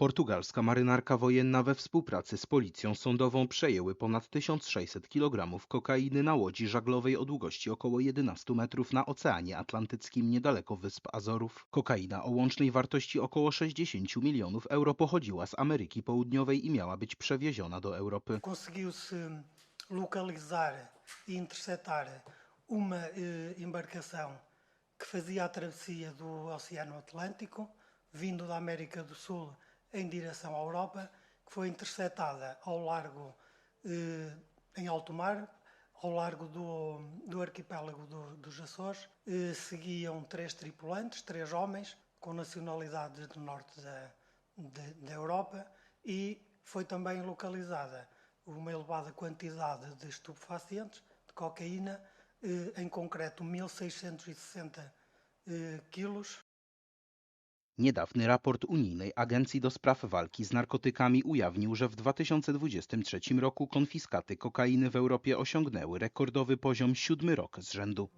Portugalska marynarka wojenna we współpracy z policją sądową przejęły ponad 1600 kg kokainy na łodzi żaglowej o długości około 11 metrów na Oceanie Atlantyckim niedaleko Wysp Azorów. Kokaina o łącznej wartości około 60 milionów euro pochodziła z Ameryki Południowej i miała być przewieziona do Europy. Conseguiu-se localizar e interceptar uma eh, embarcação que fazia a travessia do Oceano Atlântico, vindo da América do Sul em direção à Europa, que foi interceptada ao largo, eh, em alto mar, ao largo do, do arquipélago do- dos Açores. Eh, seguiam três tripulantes, três homens, com nacionalidades do norte da, de- da Europa, e foi também localizada uma elevada quantidade de estupefacientes, de cocaína, eh, em concreto 1660 eh, quilos, Niedawny raport Unijnej Agencji do Spraw Walki z Narkotykami ujawnił, że w 2023 roku konfiskaty kokainy w Europie osiągnęły rekordowy poziom siódmy rok z rzędu.